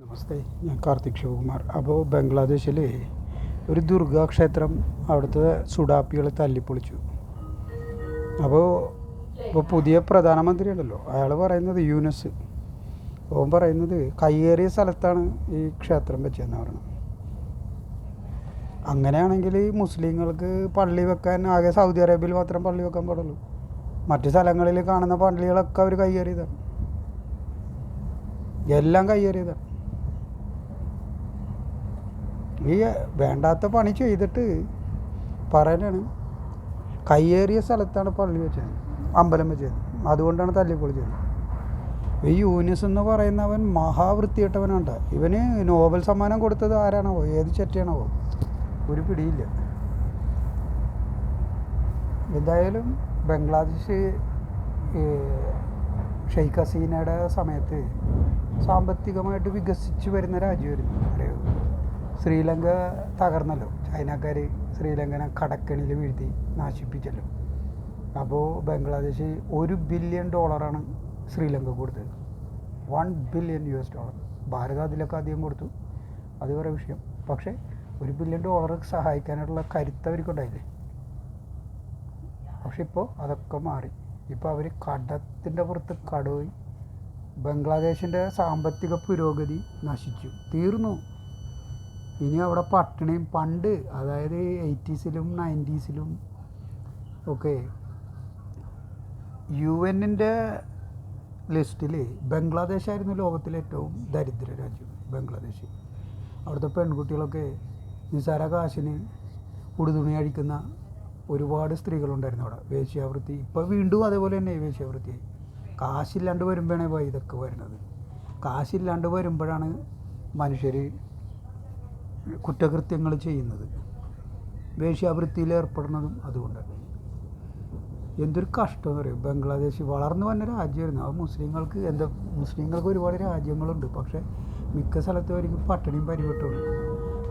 നമസ്തേ ഞാൻ കാർത്തിക് ശിവകുമാർ. അപ്പോൾ ബംഗ്ലാദേശിൽ ഒരു ദുർഗാക്ഷേത്രം അവിടുത്തെ സുഡാപ്പികൾ തല്ലിപ്പൊളിച്ചു. അപ്പോൾ ഇപ്പോൾ പുതിയ പ്രധാനമന്ത്രി ഉണ്ടല്ലോ അയാൾ പറയുന്നത് യൂനസ്. ഓൻ പറയുന്നത് കയ്യേറിയ സ്ഥലത്താണ് ഈ ക്ഷേത്രം വെച്ചതെന്ന് പറയുന്നത് അങ്ങനെയാണെങ്കിൽ മുസ്ലിങ്ങൾക്ക് പള്ളി വെക്കാൻ ആകെ സൗദി അറേബ്യയിൽ മാത്രം പള്ളി വെക്കാൻ പാടുള്ളൂ. മറ്റു സ്ഥലങ്ങളിൽ കാണുന്ന പള്ളികളൊക്കെ അവർ കയ്യേറിയതാണ്. എല്ലാം കയ്യേറിയതാണ്. ഈ വേണ്ടാത്ത പണി ചെയ്തിട്ട് പറയാനാണ് കയ്യേറിയ സ്ഥലത്താണ് പള്ളി വെച്ചത്. അമ്പലം വെച്ചത്. അതുകൊണ്ടാണ് തല്ലിപ്പൊളിച്ചത് ഈ യൂനിസ് എന്ന് പറയുന്നവൻ മഹാവൃത്തിയിട്ടവനുണ്ട് ഇവന് നോബൽ സമ്മാനം കൊടുത്തത് ആരാണാവോ? ഏത് ചെറ്റിയാണാവോ ഒരു പിടിയില്ല. എന്തായാലും ബംഗ്ലാദേശ് ഷെയ്ഖ് ഹസീനയുടെ സമയത്ത് സാമ്പത്തികമായിട്ട് വികസിച്ച് വരുന്ന രാജ്യമായിരുന്നു. ശ്രീലങ്ക തകർന്നല്ലോ. ചൈനക്കാർ ശ്രീലങ്കനെ കടക്കണിയിൽ വീഴ്ത്തി നാശിപ്പിച്ചല്ലോ. അപ്പോൾ ബംഗ്ലാദേശ് ഒരു ബില്യൺ ഡോളറാണ് ശ്രീലങ്ക കൊടുത്തത്. One billion U S dollar ഭാരതം അതിലൊക്കെ അധികം കൊടുത്തു. അത് വേറെ വിഷയം. പക്ഷേ ഒരു ബില്യൺ ഡോളർ സഹായിക്കാനുള്ള കരുത്ത് അവർക്കുണ്ടായില്ലേ പക്ഷെ ഇപ്പോൾ അതൊക്കെ മാറി. ഇപ്പോൾ അവർ കടത്തിന്റെ പുറത്ത് കടപോയി ബംഗ്ലാദേശിന്റെ സാമ്പത്തിക പുരോഗതി നശിച്ചു. തീർന്നു. ഇനി അവിടെ പട്ടിണിയും പണ്ട് അതായത് എയ്റ്റീസിലും നയന്റീസിലും ഒക്കെ യു എന്നിന്റെ ലിസ്റ്റിൽ ബംഗ്ലാദേശായിരുന്നു ലോകത്തിലെ ഏറ്റവും ദരിദ്ര രാജ്യം ബംഗ്ലാദേശ്. അവിടുത്തെ പെൺകുട്ടികളൊക്കെ നിസാര കാശിന് ഉടുതുണി അഴിക്കുന്ന ഒരുപാട് സ്ത്രീകളുണ്ടായിരുന്നു അവിടെ. വേശ്യാവൃത്തി ഇപ്പോൾ വീണ്ടും അതേപോലെ തന്നെ വേശ്യാവൃത്തിയായി കാശില്ലാണ്ട് വരുമ്പോഴാണ് ഇതൊക്കെ വരുന്നത്. കാശില്ലാണ്ട് വരുമ്പോഴാണ് മനുഷ്യർ കുറ്റകൃത്യങ്ങൾ ചെയ്യുന്നത്. വേശ്യാവൃത്തിയിൽ ഏർപ്പെടുന്നതും എന്തൊരു കഷ്ടം എന്ന് പറയും ബംഗ്ലാദേശ് വളർന്നു വന്ന രാജ്യമായിരുന്നു. ആ മുസ്ലിങ്ങൾക്ക് എന്താ മുസ്ലിങ്ങൾക്ക് ഒരുപാട് രാജ്യങ്ങളുണ്ട്. പക്ഷേ മിക്ക സ്ഥലത്തും അവർക്ക് പട്ടിണിയും പരിപെട്ടുണ്ട്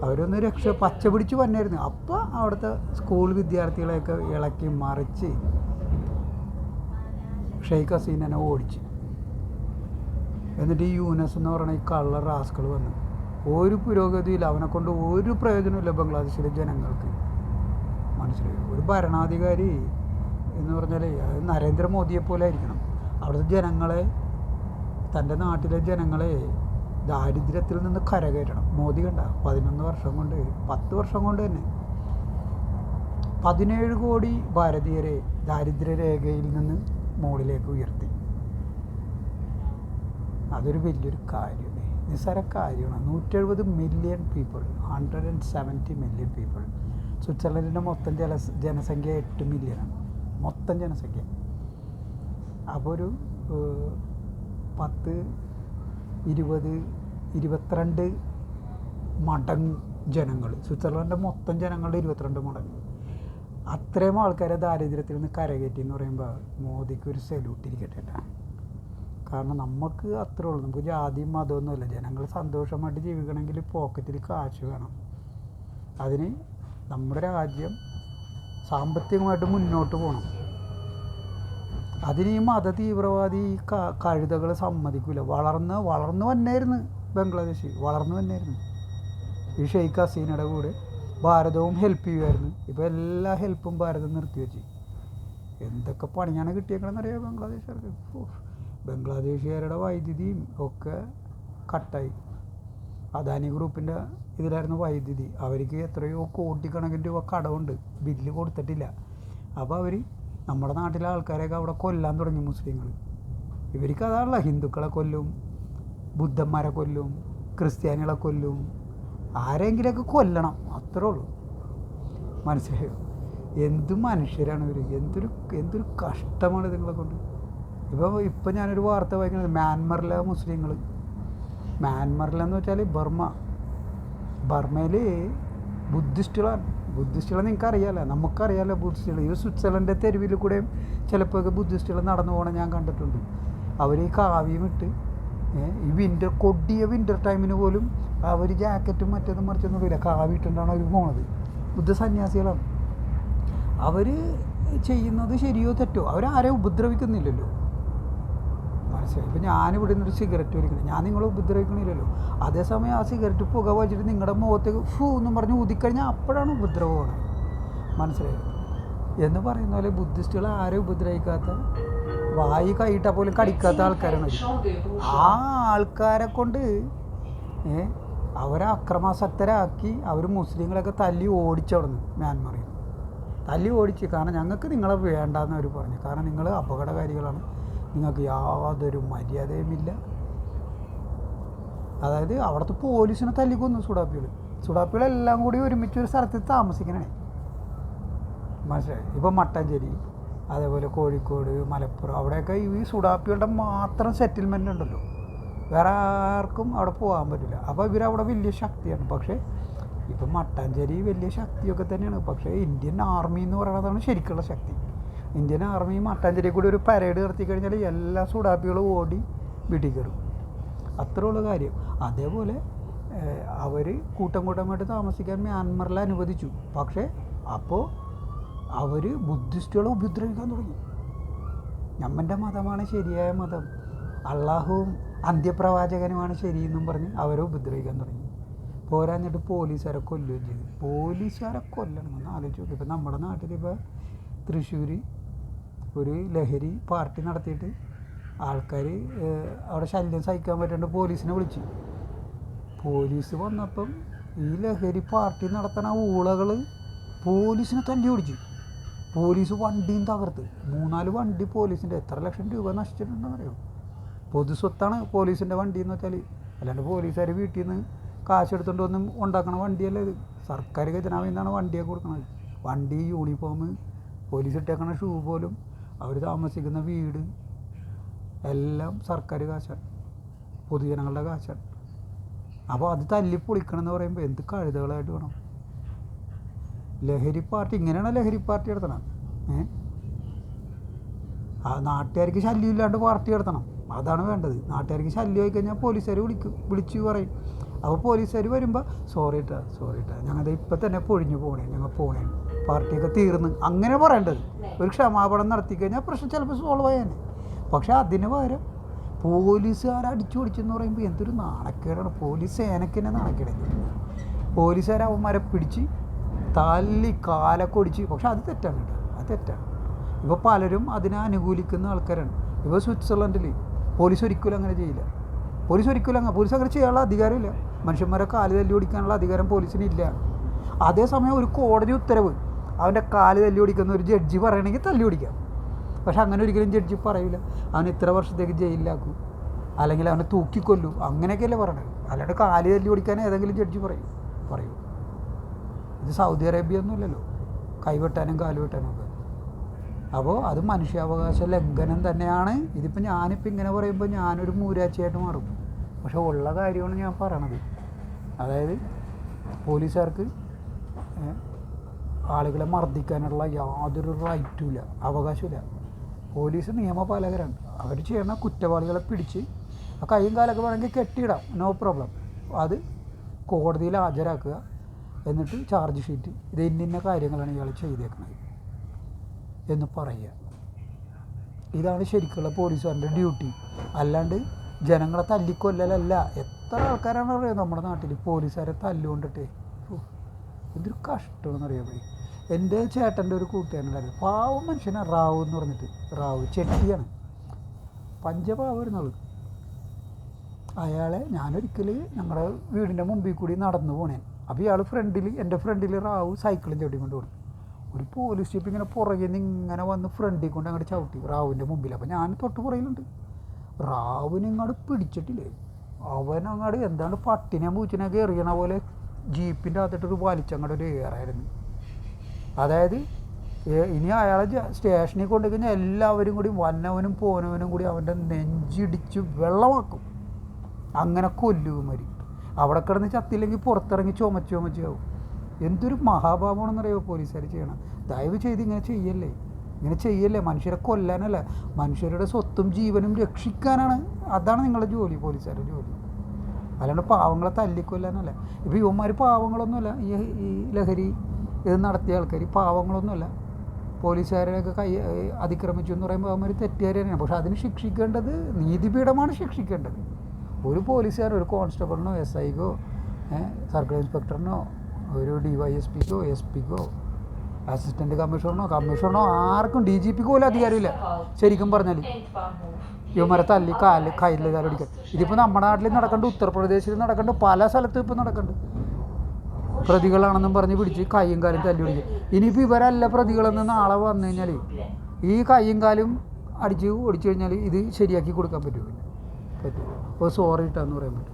അവരൊന്ന് രക്ഷ പച്ച പിടിച്ച് വന്നായിരുന്നു. അപ്പോൾ അവിടുത്തെ സ്കൂൾ വിദ്യാർത്ഥികളെയൊക്കെ ഇളക്കി മറിച്ച് ഷെയ്ഖ് ഹസീനെ ഓടിച്ച്. എന്നിട്ട് ഈ യൂനസ് എന്ന് പറയുന്ന ഈ കള്ള റാസ്കൾ വന്നു. ഒരു പുരോഗതിയില്ല. അവനെ കൊണ്ട് ഒരു പ്രയോജനമില്ല ബംഗ്ലാദേശിലെ ജനങ്ങൾക്ക്. മനസ്സിലായി? ഒരു ഭരണാധികാരി എന്ന് പറഞ്ഞാൽ നരേന്ദ്രമോദിയെ പോലെ ആയിരിക്കണം. അവിടുത്തെ ജനങ്ങളെ തന്റെ നാട്ടിലെ ജനങ്ങളെ ദാരിദ്ര്യത്തിൽ നിന്ന് കരകയറ്റണം. മോദി കണ്ട പതിനൊന്ന് വർഷം കൊണ്ട് പത്ത് വർഷം കൊണ്ട് തന്നെ. പതിനേഴ് കോടി ഭാരതീയരെ ദാരിദ്ര്യരേഖയിൽ നിന്ന് മുകളിലേക്ക് ഉയർത്തി. അതൊരു വലിയൊരു കാര്യമല്ലേ നിസ്സാര കാര്യമാണ്. നൂറ്റെഴുപത് million people hundred and seventy million people സ്വിറ്റ്സർലൻഡിന്റെ മൊത്തം ജല ജനസംഖ്യ എട്ട് മില്യണാണ് മൊത്തം ജനസംഖ്യ. അപ്പോൾ ഒരു പത്ത് ഇരുപത് ഇരുപത്തിരണ്ട് മടങ്ങ് ജനങ്ങൾ. സ്വിറ്റ്സർലൻഡിന്റെ മൊത്തം ജനങ്ങളുടെ ഇരുപത്തിരണ്ട് മടങ്ങ്. അത്രയും ആൾക്കാരെ ദാരിദ്ര്യത്തിൽ നിന്ന് കരകയറ്റി എന്ന് പറയുമ്പോൾ മോദിക്ക് ഒരു സല്യൂട്ട് ഇരിക്കട്ടെ ട്ടാ. കാരണം നമുക്ക് അത്രേ ഉള്ളൂ. നമുക്ക് ജാതിയും മതമൊന്നുമില്ല ജനങ്ങൾ സന്തോഷമായിട്ട് ജീവിക്കണമെങ്കിൽ പോക്കറ്റിൽ കാശ് വേണം. അതിന് നമ്മുടെ രാജ്യം സാമ്പത്തികമായിട്ട് മുന്നോട്ട് പോകണം അതിന് ഈ മത തീവ്രവാദി ഈ കഴുതകൾ സമ്മതിക്കില്ല വളർന്ന് വളർന്നു വന്നായിരുന്നു ബംഗ്ലാദേശ്. വളർന്നു വന്നായിരുന്നു. ഈ ഷെയ്ഖ് ഹസീനയുടെ കൂടെ ഭാരതവും ഹെൽപ്പ് ചെയ്യുമായിരുന്നു ഇപ്പോൾ എല്ലാ ഹെൽപ്പും ഭാരതം നിർത്തിവെച്ച്. എന്തൊക്കെ പണിയാണ് കിട്ടിയേക്കണമെന്നറിയാം ബംഗ്ലാദേശുകാർക്ക്? ബംഗ്ലാദേശുകാരുടെ വൈദ്യുതിയും ഒക്കെ കട്ടായി. അദാനി ഗ്രൂപ്പിന്റെ ഇതിലായിരുന്നു വൈദ്യുതി. അവർക്ക് എത്രയോ കോടിക്കണക്കിന് രൂപ കടമുണ്ട് ബില്ല് കൊടുത്തിട്ടില്ല. അപ്പോൾ അവർ നമ്മുടെ നാട്ടിലെ ആൾക്കാരെയൊക്കെ അവിടെ കൊല്ലാൻ തുടങ്ങി മുസ്ലിങ്ങൾ ഇവർക്ക് അതാണല്ലോ ഹിന്ദുക്കളെ കൊല്ലും ബുദ്ധന്മാരെ കൊല്ലും ക്രിസ്ത്യാനികളെ കൊല്ലും. ആരെങ്കിലൊക്കെ കൊല്ലണം. അത്രേ ഉള്ളൂ. മനസ്സിലായോ? എന്ത് മനുഷ്യരാണ് ഇവർ എന്തൊരു എന്തൊരു കഷ്ടമാണ് ഇതുങ്ങളെ കൊണ്ട്. ഇപ്പോൾ ഇപ്പം ഞാനൊരു വാർത്ത വായിക്കുന്നത് മ്യാൻമറിലെ മുസ്ലിങ്ങൾ മ്യാൻമറിലെന്ന് വെച്ചാൽ ബർമ്മ. ബർമയിൽ ബുദ്ധിസ്റ്റുകളാണ്. ബുദ്ധിസ്റ്റുകളെ നിങ്ങൾക്ക് അറിയാമല്ലോ നമുക്കറിയാമല്ലോ ബുദ്ധിസ്റ്റുകൾ ഈ സ്വിറ്റ്സർലൻഡിന്റെ തെരുവിൽ കൂടെയും ചിലപ്പോൾ ബുദ്ധിസ്റ്റുകൾ നടന്നു പോകണം ഞാൻ കണ്ടിട്ടുണ്ട്. അവർ ഈ കാവ്യം ഇട്ട് ഈ വിന്റർ കൊടിയ വിന്റർ ടൈമിന് പോലും അവർ ജാക്കറ്റും മറ്റേതും മറിച്ചൊന്നും ഇല്ല കാവിട്ടുണ്ടാണ് അവർ പോണത്. ബുദ്ധ സന്യാസികളാണ് അവർ ചെയ്യുന്നത് ശരിയോ തെറ്റോ? അവരാരെ ഉപദ്രവിക്കുന്നില്ലല്ലോ. മനസ്സിലായി ഇപ്പം ഞാനിവിടെ നിന്നൊരു സിഗരറ്റ് വലിക്കണം ഞാൻ നിങ്ങളെ ഉപദ്രവിക്കണില്ലല്ലോ. അതേസമയം ആ സിഗരറ്റ് പുക വലിച്ചിട്ട് നിങ്ങളുടെ മുഖത്തേക്ക് ഫൂ എന്നും പറഞ്ഞ് ഊതിക്കഴിഞ്ഞാൽ അപ്പോഴാണ് ഉപദ്രവമാണ് മനസ്സിലായത് എന്ന് പറയുന്ന പോലെ ബുദ്ധിസ്റ്റുകൾ ആരും ഉപദ്രവിക്കാത്ത? വായി കൈയിട്ടാൽ പോലും കടിക്കാത്ത ആൾക്കാരാണ് ആ ആൾക്കാരെ കൊണ്ട് അവരെ അക്രമാസക്തരാക്കി അവർ മുസ്ലിങ്ങളൊക്കെ തല്ലി ഓടിച്ചവിടുന്നു മ്യാൻമറിൽ തല്ലി ഓടിച്ച്. കാരണം ഞങ്ങൾക്ക് നിങ്ങളെ വേണ്ടെന്ന് അവർ പറഞ്ഞു. കാരണം നിങ്ങൾ അപകടകാരികളാണ്. നിങ്ങൾക്ക് യാതൊരു മര്യാദയുമില്ല അതായത് അവിടുത്തെ പോലീസിനെ തല്ലിക്കൊന്നു സുഡാപ്പികൾ സുഡാപ്പികളെല്ലാം കൂടി ഒരുമിച്ച് ഒരു സ്ഥലത്ത് താമസിക്കണേ. മനസ്സിലായി? ഇപ്പം മട്ടാഞ്ചേരി അതേപോലെ കോഴിക്കോട് മലപ്പുറം അവിടെയൊക്കെ ഈ സുഡാപ്പികളുടെ മാത്രം സെറ്റിൽമെന്റ് ഉണ്ടല്ലോ. വേറെ ആർക്കും അവിടെ പോകാൻ പറ്റില്ല. അപ്പോൾ ഇവരവിടെ വലിയ ശക്തിയാണ്. പക്ഷേ ഇപ്പം മട്ടാഞ്ചേരി വലിയ ശക്തിയൊക്കെ തന്നെയാണ്. പക്ഷേ ഇന്ത്യൻ ആർമി എന്ന് പറയുന്നതാണ് ശരിക്കുള്ള ശക്തി. ഇന്ത്യൻ ആർമി മട്ടാഞ്ചേരി കൂടി ഒരു പരേഡ് നടത്തി കഴിഞ്ഞാൽ എല്ലാ സുഡാപ്പികളും ഓടി വീട്ടിൽ കയറും. അത്രയുള്ള കാര്യം. അതേപോലെ അവർ കൂട്ടം കൂട്ടമായിട്ട് താമസിക്കാൻ മ്യാൻമറിൽ അനുവദിച്ചു. പക്ഷേ അപ്പോൾ അവർ ബുദ്ധിസ്റ്റുകളെ ഉപദ്രവിക്കാൻ തുടങ്ങി. നമ്മന്റെ മതമാണ് ശരിയായ മതം. അള്ളാഹുവും അന്ത്യപ്രവാചകനുമാണ് ശരിയെന്നും പറഞ്ഞ് അവരെ ഉപദ്രവിക്കാൻ തുടങ്ങി. പോരാഞ്ഞിട്ട് പോലീസുകാരെ കൊല്ലുകയും ചെയ്തു. പോലീസുകാരെ കൊല്ലണം. എന്ന് ആലോചിച്ച് ഇപ്പം നമ്മുടെ നാട്ടിലിപ്പോൾ തൃശ്ശൂർ ഒരു ലഹരി പാർട്ടി നടത്തിയിട്ട് ആൾക്കാർ അവിടെ ശല്യം സഹിക്കാൻ പറ്റാണ്ട് പോലീസിനെ വിളിച്ചു. പോലീസ് വന്നപ്പം ഈ ലഹരി പാർട്ടി നടത്തുന്ന ഊളകൾ പോലീസിനെ തല്ലി ഓടിച്ചു. പോലീസ് വണ്ടിയും തകർത്ത്. മൂന്നാൽ വണ്ടി പോലീസിന്റെ എത്ര ലക്ഷം രൂപ നശിച്ചിട്ടുണ്ടെന്ന് അറിയോ പൊതുസ്വത്താണ് പോലീസിന്റെ വണ്ടി എന്ന് വെച്ചാൽ അല്ലാണ്ട് പോലീസുകാർ വീട്ടിൽ നിന്ന് കാശ് എടുത്തുകൊണ്ട് ഉണ്ടാക്കണ വണ്ടിയല്ലേ ഇത്. സർക്കാർ ഖജനാവിൽ വണ്ടിയൊക്കെ കൊടുക്കുന്നത് വണ്ടി യൂണിഫോം പോലീസ് ഇട്ടേക്കണ ഷൂ പോലും അവർ താമസിക്കുന്ന വീട് എല്ലാം സർക്കാർ കാശാണ് പൊതുജനങ്ങളുടെ കാശാണ് അപ്പോൾ അത് തല്ലി പൊളിക്കണം എന്ന് പറയുമ്പോൾ എന്ത് കഴുതകളായിട്ട് വേണം? ലഹരി പാർട്ടി ഇങ്ങനെയാണ് ലഹരി പാർട്ടി നടത്തണം? ഏ? ആ നാട്ടുകാർക്ക് ശല്യം ഇല്ലാണ്ട് പാർട്ടി നടത്തണം. അതാണ് വേണ്ടത്. നാട്ടുകാർക്ക് ശല്യം ആയി കഴിഞ്ഞാൽ പോലീസുകാർ വിളിക്കും വിളിച്ചു പറയും. അപ്പോൾ പോലീസുകാർ വരുമ്പോൾ സോറി ഇട്ടാ സോറി ഇട്ടാ ഞങ്ങൾ ഇപ്പം തന്നെ പൊഴിഞ്ഞു പോകണേ ഞങ്ങൾ പോണേ. പാർട്ടിയൊക്കെ തീർന്ന്. അങ്ങനെ പറയേണ്ടത്. ഒരു ക്ഷമാപണം നടത്തി കഴിഞ്ഞാൽ പ്രശ്നം ചിലപ്പോൾ സോൾവ് ആയേനെ. പക്ഷേ അതിന് പകരം പോലീസുകാർ അടിച്ചു പിടിച്ചെന്ന് പറയുമ്പോൾ എന്തൊരു നാണക്കേടാണ്. പോലീസ് സേനക്കെന്നെ നാണക്കേട് പോലീസുകാർ അവന്മാരെ പിടിച്ച് തല്ലി കാലൊക്കെ ഒടിച്ച്. പക്ഷെ അത് തെറ്റാണ് കേട്ടോ. അത് തെറ്റാണ്. ഇപ്പോൾ പലരും അതിനെ അനുകൂലിക്കുന്ന ആൾക്കാരാണ്. ഇപ്പോൾ സ്വിറ്റ്സർലൻഡിൽ പോലീസ് ഒരിക്കലും അങ്ങനെ ചെയ്യില്ല. പോലീസ് ഒരിക്കലും അങ്ങനെ പോലീസ് അങ്ങനെ ചെയ്യാനുള്ള അധികാരമില്ല. മനുഷ്യന്മാരെ കാൽ തല്ലി ഓടിക്കാനുള്ള അധികാരം പോലീസിന് ഇല്ല അതേസമയം ഒരു കോടതി ഉത്തരവ് അവന്റെ കാൽ തല്ലി ഓടിക്കുന്ന ഒരു ജഡ്ജി പറയണമെങ്കിൽ തല്ലി ഓടിക്കാം പക്ഷെ അങ്ങനെ ഒരിക്കലും ജഡ്ജി പറയില്ല അവൻ ഇത്ര വർഷത്തേക്ക് ജയിലിലാക്കും. അല്ലെങ്കിൽ അവനെ തൂക്കിക്കൊല്ലും. അങ്ങനെയൊക്കെയല്ലേ പറയണത്. അല്ലാണ്ട് കാൽ തല്ലി ഓടിക്കാൻ ഏതെങ്കിലും ജഡ്ജി പറയും. പറയും. ഇത് സൗദി അറേബ്യ ഒന്നുമില്ലല്ലോ കൈവെട്ടാനും കാലുവെട്ടാനും ഒക്കെ. അപ്പോൾ അത് മനുഷ്യാവകാശ ലംഘനം തന്നെയാണ്. ഇതിപ്പോൾ ഞാനിപ്പോൾ ഇങ്ങനെ പറയുമ്പോൾ ഞാനൊരു മൂരാച്ചയായിട്ട് മാറും. പക്ഷെ ഉള്ള കാര്യമാണ് ഞാൻ പറയണത്. അതായത് പോലീസുകാർക്ക് ആളുകളെ മർദ്ദിക്കാനുള്ള യാതൊരു റൈറ്റും ഇല്ല അവകാശമില്ല പോലീസ് നിയമപാലകരാണ്. അവർ ചെയ്യുന്ന കുറ്റവാളികളെ പിടിച്ച് ആ കൈയും കാലൊക്കെ വേണമെങ്കിൽ കെട്ടിയിടാം നോ പ്രോബ്ലം അത് കോടതിയിൽ ഹാജരാക്കുക എന്നിട്ട് ചാർജ് ഷീറ്റ് ഇത് ഇന്നിന്ന കാര്യങ്ങളാണ് ഇയാൾ ചെയ്തേക്കുന്നത് എന്ന് പറയുക. ഇതാണ് ശരിക്കുള്ള പോലീസുകാരന്റെ ഡ്യൂട്ടി അല്ലാണ്ട് ജനങ്ങളെ തല്ലിക്കൊല്ലലല്ല. എത്ര ആൾക്കാരാണ് അറിയാം നമ്മുടെ നാട്ടിൽ പോലീസുകാരെ തല്ലുകൊണ്ടിട്ടേ. എന്തൊരു പോയി എന്റെ ചേട്ടന്റെ ഒരു കൂട്ടുകാരനുണ്ടായിരുന്നു പാവം മനുഷ്യനാണ് റാവു എന്ന് പറഞ്ഞിട്ട്. റാവു ചെട്ടിയാണ്. പഞ്ചപാവായിരുന്നുള്ളൂ. അയാളെ ഞാനൊരിക്കൽ ഞങ്ങളുടെ വീടിന്റെ മുമ്പിൽ കൂടി നടന്നു പോണേ. അപ്പോൾ ഇയാൾ ഫ്രണ്ടിൽ എന്റെ ഫ്രണ്ടിൽ റാവു സൈക്കിളും ചവിട്ടി കൊണ്ട് പോകണം ഒരു പോലീസ് സ്റ്റേപ്പ് ഇങ്ങനെ പുറകിൽ നിന്ന് ഇങ്ങനെ വന്ന് ഫ്രണ്ടിൽ കൊണ്ട് അങ്ങോട്ട് ചവിട്ടി റാവുവിന്റെ മുമ്പിൽ അപ്പോൾ ഞാൻ തൊട്ട് പുറയിലുണ്ട് റാവുവിനെ ഇങ്ങോട്ട് പിടിച്ചിട്ടില്ലേ? അവനങ്ങോട്ട് എന്താണ് പട്ടിനെ മൂച്ചിനെ കയറിയണ പോലെ ജീപ്പിന്റെ അകത്തിട്ടൊരു വലിച്ചങ്ങടെ ഒരു ഏറായിരുന്നു അതായത് ഇനി അയാളെ സ്റ്റേഷനിൽ കൊണ്ടു എല്ലാവരും കൂടി വന്നവനും പോനവനും കൂടി അവന്റെ നെഞ്ചിടിച്ച് വെള്ളമാക്കും. അങ്ങനെ കൊല്ലുമരി അവിടെ കിടന്ന് ചത്തില്ലെങ്കിൽ പുറത്തിറങ്ങി ചുമച്ച് ചുമച്ചാവും എന്തൊരു മഹാഭാവമാണെന്നറിയോ പോലീസുകാർ ചെയ്യണം? ദയവ് ചെയ്ത് ഇങ്ങനെ ചെയ്യല്ലേ? ഇങ്ങനെ ചെയ്യല്ലേ? മനുഷ്യരെ കൊല്ലാനല്ല. മനുഷ്യരുടെ സ്വത്തും ജീവനും രക്ഷിക്കാനാണ്. അതാണ് നിങ്ങളുടെ ജോലി പോലീസുകാരുടെ ജോലി. അല്ലാണ്ട് പാവങ്ങളെ തല്ലിക്കൊല്ലാനല്ല. ഇപ്പോൾ ഇവന്മാർ പാവങ്ങളൊന്നുമല്ല. ഈ ഈ ലഹരി ഇത് നടത്തിയ ആൾക്കാർ ഈ പാവങ്ങളൊന്നുമല്ല. പോലീസുകാരെയൊക്കെ കൈ അതിക്രമിച്ചു എന്ന് പറയുമ്പോൾ അവന്മാർ തെറ്റുകാർ തന്നെയാണ് പക്ഷെ അതിന് ശിക്ഷിക്കേണ്ടത് നീതിപീഠമാണ് ശിക്ഷിക്കേണ്ടത്. ഒരു പോലീസുകാർ ഒരു കോൺസ്റ്റബിളിനോ എസ് ഐക്കോ സർക്കിൾ ഇൻസ്പെക്ടറിനോ ഒരു ഡി വൈ എസ് പിക്കോ എസ് പിക്കോ അസിസ്റ്റന്റ് കമ്മീഷണറിനോ കമ്മീഷണറിനോ ആർക്കും ഡി ജി പിക്ക് പോലും അധികാരമില്ല. ശരിക്കും പറഞ്ഞാൽ ഇവന്മാരെ തല്ലി കാൽ കയ്യിൽ കാലടിക്കുക ഇതിപ്പോൾ നമ്മുടെ നാട്ടിൽ നടക്കേണ്ട ഉത്തർപ്രദേശിൽ നടക്കേണ്ട പല സ്ഥലത്തും ഇപ്പോൾ നടക്കുന്നുണ്ട് പ്രതികളാണെന്നും പറഞ്ഞ് പിടിച്ച് കൈയും കാലും തല്ലി പിടിക്കുക ഇനിയിപ്പോൾ ഇവരല്ല പ്രതികളെന്ന് നാളെ വന്നു കഴിഞ്ഞാൽ ഈ കൈയും കാലും അടിച്ച് ഓടിച്ചു കഴിഞ്ഞാൽ ഇത് ശരിയാക്കി കൊടുക്കാൻ പറ്റുമോ പറ്റും. അപ്പോൾ സോറി ഇട്ടാന്ന് പറയാൻ പറ്റും.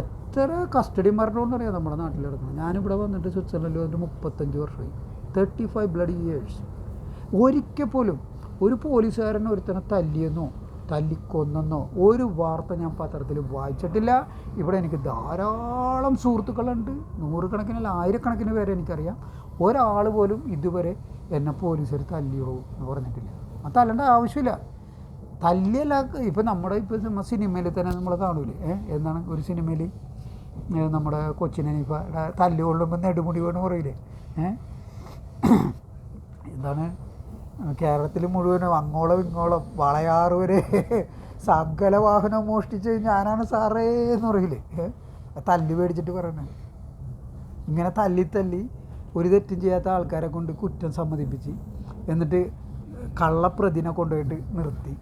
എത്ര കസ്റ്റഡി മരണമെന്ന് അറിയാം നമ്മുടെ നാട്ടിൽ നടക്കുന്നത് ഞാനിവിടെ വന്നിട്ട് സ്വിറ്റ്സർലൻഡിൽ വന്നിട്ട് മുപ്പത്തഞ്ച് വർഷമായി. തേർട്ടി ഫൈവ് ബ്ലഡ് ഇയേഴ്സ് ഒരിക്കൽ പോലും ഒരു പോലീസുകാരൻ ഒരുത്തനെ തല്ലിയെന്നോ തല്ലിക്കൊന്നെന്നോ ഒരു വാർത്ത ഞാൻ പത്രത്തിൽ വായിച്ചിട്ടില്ല. ഇവിടെ എനിക്ക് ധാരാളം സുഹൃത്തുക്കളുണ്ട്. നൂറുകണക്കിനല്ല ആയിരക്കണക്കിന് പേരെ എനിക്കറിയാം. ഒരാൾ പോലും ഇതുവരെ എന്നെ പോലീസിൽ തല്ലിയോ എന്ന് പറഞ്ഞിട്ടില്ല. ആ തല്ലേണ്ട ആവശ്യമില്ല. തല്ലിയല്ല ഇപ്പം നമ്മുടെ ഇപ്പോൾ നമ്മൾ സിനിമയിൽ തന്നെ നമ്മൾ കാണൂലേ? എന്താണ് ഒരു സിനിമയിൽ നമ്മുടെ കൊച്ചിനെ ഇപ്പം തല്ലുകൊള്ളുമ്പോൾ നെടുമുടി വേണം പറയില്ലേ ഏ? എന്താണ് കേരളത്തിൽ മുഴുവനും അങ്ങോളം ഇങ്ങോളം വളയാറ് വരെ സകല വാഹനം മോഷ്ടിച്ച് ഞാനാണ് സാറേ എന്ന് പറയില്ലേ? തല്ല് മേടിച്ചിട്ട് പറയണേ. ഇങ്ങനെ തല്ലി തല്ലി ഒരു തെറ്റും ചെയ്യാത്ത ആൾക്കാരെ കൊണ്ട് കുറ്റം സമ്മതിപ്പിച്ച് എന്നിട്ട് കള്ളപ്രതിനെ കൊണ്ടുപോയിട്ട് നിർത്തി.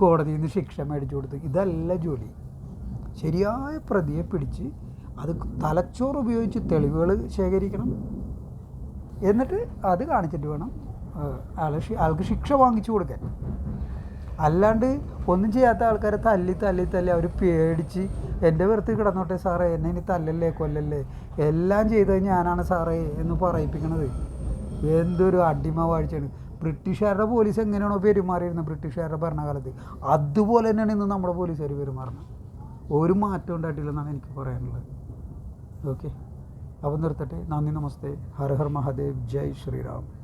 കോടതിയിൽ നിന്ന് ശിക്ഷ മേടിച്ചു കൊടുത്ത്. ഇതല്ല ജോലി. ശരിയായ പ്രതിയെ പിടിച്ച് അത് തലച്ചോറ് ഉപയോഗിച്ച് തെളിവുകൾ ശേഖരിക്കണം. എന്നിട്ട് അത് കാണിച്ചിട്ട് വേണം ആളെ ആൾക്ക് ശിക്ഷ വാങ്ങിച്ചു കൊടുക്കാൻ. അല്ലാണ്ട് ഒന്നും ചെയ്യാത്ത ആൾക്കാരെ തല്ലി തല്ലി തല്ലി അവർ പേടിച്ച് എന്റെ വെറുതെ കിടന്നോട്ടെ സാറേ എന്നെ ഇനി തല്ലല്ലേ കൊല്ലല്ലേ? എല്ലാം ചെയ്തത് ഞാനാണ് സാറേ എന്ന് പറയിപ്പിക്കണത്. എന്തൊരു അടിമ വാഴ്ചയാണ്. ബ്രിട്ടീഷുകാരുടെ പോലീസ് എങ്ങനെയാണോ പെരുമാറിയിരുന്നത് ബ്രിട്ടീഷുകാരുടെ ഭരണകാലത്ത്. അതുപോലെ തന്നെയാണ് ഇന്ന് നമ്മുടെ പോലീസുകാർ പെരുമാറുന്നത്. ഒരു മാറ്റം ഉണ്ടായിട്ടില്ലെന്നാണ് എനിക്ക് പറയാനുള്ളത്. ഓക്കെ. അപ്പോൾ നിർത്തട്ടെ. നന്ദി നമസ്തേ. ഹർ ഹർ മഹാദേവ്. ജയ് ശ്രീറാം.